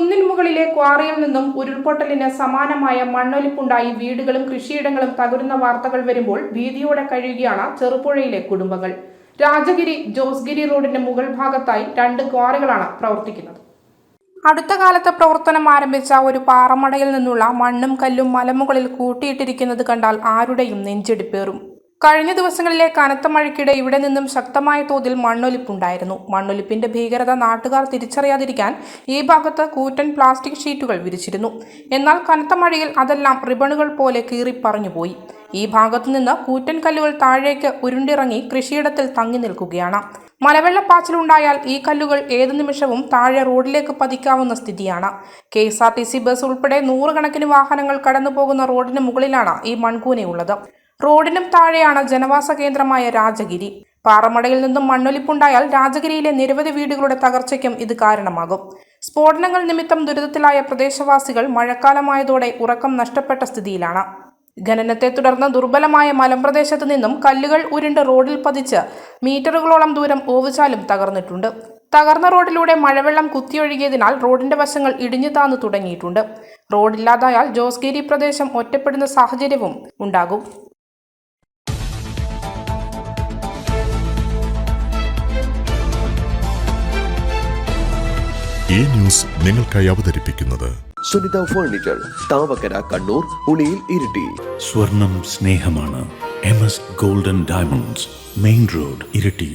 കുന്നിൻ മുകളിലെ ക്വാറിയിൽ നിന്നും ഉരുൾപൊട്ടലിന് സമാനമായ മണ്ണൊലിപ്പുണ്ടായി വീടുകളും കൃഷിയിടങ്ങളും തകരുന്ന വാർത്തകൾ വരുമ്പോൾ ഭീതിയോടെ കഴിയുകയാണ് ചെറുപുഴയിലെ കുടുംബങ്ങൾ. രാജഗിരി ജോസ്ഗിരി റോഡിന്റെ മുകൾ ഭാഗത്തായി രണ്ട് ക്വാറികളാണ് പ്രവർത്തിക്കുന്നത്. അടുത്ത കാലത്ത് പ്രവർത്തനം ആരംഭിച്ച ഒരു പാറമടയിൽ നിന്നുള്ള മണ്ണും കല്ലും മലമുകളിൽ കൂട്ടിയിട്ടിരിക്കുന്നത് കണ്ടാൽ ആരുടെയും നെഞ്ചെടുപ്പേറും. കഴിഞ്ഞ ദിവസങ്ങളിലെ കനത്ത മഴയ്ക്കിടെ ഇവിടെ നിന്നും ശക്തമായ തോതിൽ മണ്ണൊലിപ്പുണ്ടായിരുന്നു. മണ്ണൊലിപ്പിന്റെ ഭീകരത നാട്ടുകാർ തിരിച്ചറിയാതിരിക്കാൻ ഈ ഭാഗത്ത് കൂറ്റൻ പ്ലാസ്റ്റിക് ഷീറ്റുകൾ വിരിച്ചിരുന്നു. എന്നാൽ കനത്ത മഴയിൽ അതെല്ലാം റിബണുകൾ പോലെ കീറിപ്പറഞ്ഞുപോയി ഈ ഭാഗത്തു നിന്ന് കൂറ്റൻ കല്ലുകൾ താഴേക്ക് ഉരുണ്ടിറങ്ങി കൃഷിയിടത്തിൽ തങ്ങി നിൽക്കുകയാണ്. മലവെള്ളപ്പാച്ചിലുണ്ടായാൽ ഈ കല്ലുകൾ ഏതു നിമിഷവും താഴെ റോഡിലേക്ക് പതിക്കാവുന്ന സ്ഥിതിയാണ്. K S R T C bus ഉൾപ്പെടെ നൂറുകണക്കിന് വാഹനങ്ങൾ കടന്നു പോകുന്ന റോഡിന് മുകളിലാണ് ഈ മൺകൂനയുള്ളത്. റോഡിനും താഴെയാണ് ജനവാസ കേന്ദ്രമായ രാജഗിരി. പാറമടയിൽ നിന്നും മണ്ണൊലിപ്പുണ്ടായാൽ രാജഗിരിയിലെ നിരവധി വീടുകളുടെ തകർച്ചയ്ക്കും ഇത് കാരണമാകും. സ്ഫോടനങ്ങൾ നിമിത്തം ദുരിതത്തിലായ പ്രദേശവാസികൾ മഴക്കാലമായതോടെ ഉറക്കം നഷ്ടപ്പെട്ട സ്ഥിതിയിലാണ്. ഖനനത്തെ തുടർന്ന് ദുർബലമായ മലമ്പ്രദേശത്ത് നിന്നും കല്ലുകൾ ഉരുണ്ട് റോഡിൽ പതിച്ച് മീറ്ററുകളോളം ദൂരം ഓവുചാലും തകർന്നിട്ടുണ്ട്. തകർന്ന റോഡിലൂടെ മഴവെള്ളം കുത്തിയൊഴുകിയതിനാൽ റോഡിന്റെ വശങ്ങൾ ഇടിഞ്ഞു താന്നു തുടങ്ങിയിട്ടുണ്ട്. റോഡില്ലാതായാൽ ജോസ്ഗിരി പ്രദേശം ഒറ്റപ്പെടുന്ന സാഹചര്യവും ഉണ്ടാകും. ഈ ന്യൂസ് നിങ്ങൾക്കായി അവതരിപ്പിക്കുന്നത്. സുനിത ഫർണിച്ചർ താവക്കര കണ്ണൂർ ഉളിയിൽ ഇരിട്ടി. സ്വർണം സ്നേഹമാണ്. M S golden diamonds main road Iritty.